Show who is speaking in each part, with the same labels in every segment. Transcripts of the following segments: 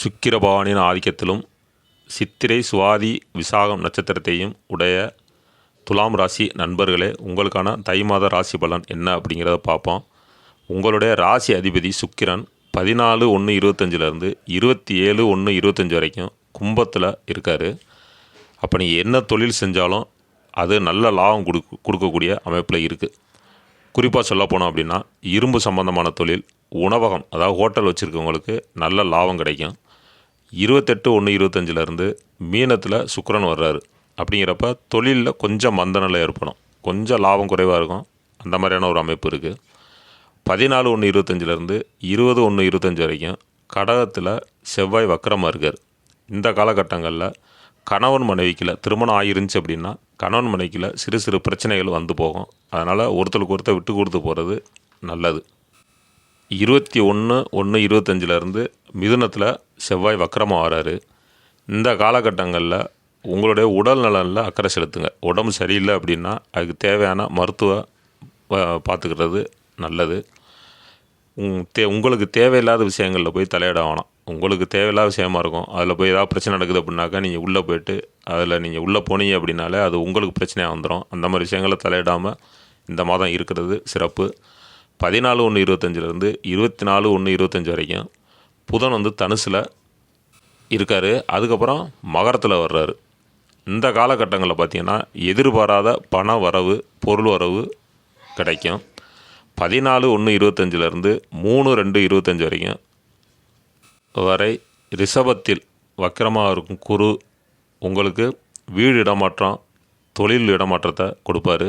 Speaker 1: சுக்கிரபவானின் ஆதிக்கத்திலும் சித்திரை சுவாதி விசாகம் நட்சத்திரத்தையும் உடைய துலாம் ராசி நண்பர்களே உங்களுக்கான தை மாத ராசி பலன் என்ன அப்படிங்கிறத பார்ப்போம். உங்களுடைய ராசி அதிபதி சுக்கிரன் பதினாலு ஒன்று இருபத்தஞ்சிலேருந்து இருபத்தி ஏழு ஒன்று இருபத்தஞ்சி வரைக்கும் கும்பத்தில் இருக்கார். அப்போ நீங்கள் என்ன தொழில் செஞ்சாலும் அது நல்ல லாபம் கொடுக்க கொடுக்கக்கூடிய அமைப்பில் இருக்குது குறிப்பாக சொல்ல போனோம் அப்படின்னா இரும்பு சம்பந்தமான தொழில் உணவகம் அதாவது ஹோட்டல் வச்சுருக்கவங்களுக்கு நல்ல லாபம் கிடைக்கும். இருபத்தெட்டு ஒன்று இருபத்தஞ்சிலேருந்து மீனத்தில் சுக்கரன் வர்றாரு. அப்படிங்கிறப்ப தொழிலில் கொஞ்சம் மந்தநிலை ஏற்படும். கொஞ்சம் லாபம் குறைவாக இருக்கும். அந்த மாதிரியான ஒரு அமைப்பு இருக்குது பதினாலு ஒன்று இருபத்தஞ்சிலேருந்து இருபது ஒன்று இருபத்தஞ்சி வரைக்கும் கடகத்தில் செவ்வாய் வக்கரமாக இருக்கார். இந்த காலகட்டங்களில் கணவன் மனைவிக்கில் திருமணம் ஆகிருந்துச்சு அப்படின்னா கணவன் மனைவிக்கில் சிறு சிறு பிரச்சனைகள் வந்து போகும். அதனால் ஒருத்தருக்கு ஒருத்தர் விட்டு கொடுத்து போகிறது நல்லது. இருபத்தி ஒன்று ஒன்று இருபத்தஞ்சிலேருந்து மிதுனத்தில் செவ்வாய் வக்கரமாக வராரு இந்த காலகட்டங்களில் உங்களுடைய உடல் நலனில் அக்கறை செலுத்துங்க. உடம்பு சரியில்லை அப்படின்னா அதுக்கு தேவையான மருத்துவ பார்த்துக்கிறது நல்லது. உங் தே உங்களுக்கு தேவையில்லாத விஷயங்களில் போய் தலையிட வேணாம். உங்களுக்கு தேவையில்லாத விஷயமா இருக்கும். அதில் போய் ஏதாவது பிரச்சனை நடக்குது அப்படின்னாக்கா நீங்கள் உள்ளே போயிட்டு அதில் நீங்கள் உள்ளே போனீங்க அப்படின்னாலே அது உங்களுக்கு பிரச்சனையாக வந்துடும் அந்த மாதிரி விஷயங்களை தலையிடாமல் இந்த மாதம் இருக்கிறது சிறப்பு. பதினாலு ஒன்று இருபத்தஞ்சிலேருந்து இருபத்தி நாலு ஒன்று இருபத்தஞ்சி வரைக்கும் புதன் வந்து தனுசில் இருக்கார். அதுக்கப்புறம் மகரத்தில் வர்றாரு. இந்த காலகட்டங்களில் பார்த்தீங்கன்னா எதிர்பாராத பண வரவு பொருள் வரவு கிடைக்கும். பதினாலு ஒன்று இருபத்தஞ்சிலேருந்து மூணு ரெண்டு இருபத்தஞ்சி வரைக்கும் வரை ரிஷபத்தில் வக்கிரமாக இருக்கும் குரு உங்களுக்கு வீடு இடமாற்றம் தொழில் இடமாற்றத்தை கொடுப்பாரு.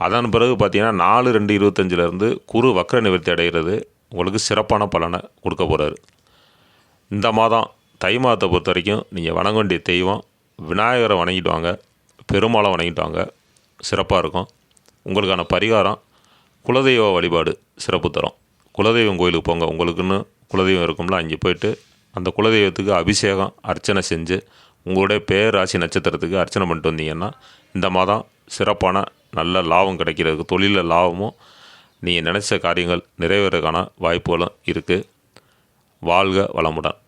Speaker 1: அதன் பிறகு பார்த்தீங்கன்னா நாலு ரெண்டு இருபத்தஞ்சிலேருந்து குரு வக்ர நிவர்த்தி அடைகிறது. உங்களுக்கு சிறப்பான பலனை கொடுக்க போகிறாரு இந்த மாதம் தை மாதத்தை பொறுத்த வரைக்கும் நீங்கள் வணங்க வேண்டிய தெய்வம் விநாயகரை வணங்கிட்டு வாங்க பெருமாளை வணங்கிட்டு வாங்க. சிறப்பாக இருக்கும். உங்களுக்கான பரிகாரம் குலதெய்வ வழிபாடு சிறப்பு தரும். குலதெய்வம் கோயிலுக்கு போங்க. உங்களுக்குன்னு குலதெய்வம் இருக்கும்ல அங்கே போயிட்டு அந்த குலதெய்வத்துக்கு அபிஷேகம் அர்ச்சனை செஞ்சு உங்களுடைய பேர் ராசி நட்சத்திரத்துக்கு அர்ச்சனை பண்ணிட்டு வந்தீங்கன்னா இந்த மாதம் சிறப்பான நல்ல லாபம் கிடைக்கிறதுக்கு தொழிலில் லாபமும் நீங்கள் நினச்ச காரியங்கள் நிறைவேறதுக்கான வாய்ப்புகளும் இருக்குது வாழ்க வளமுடன்.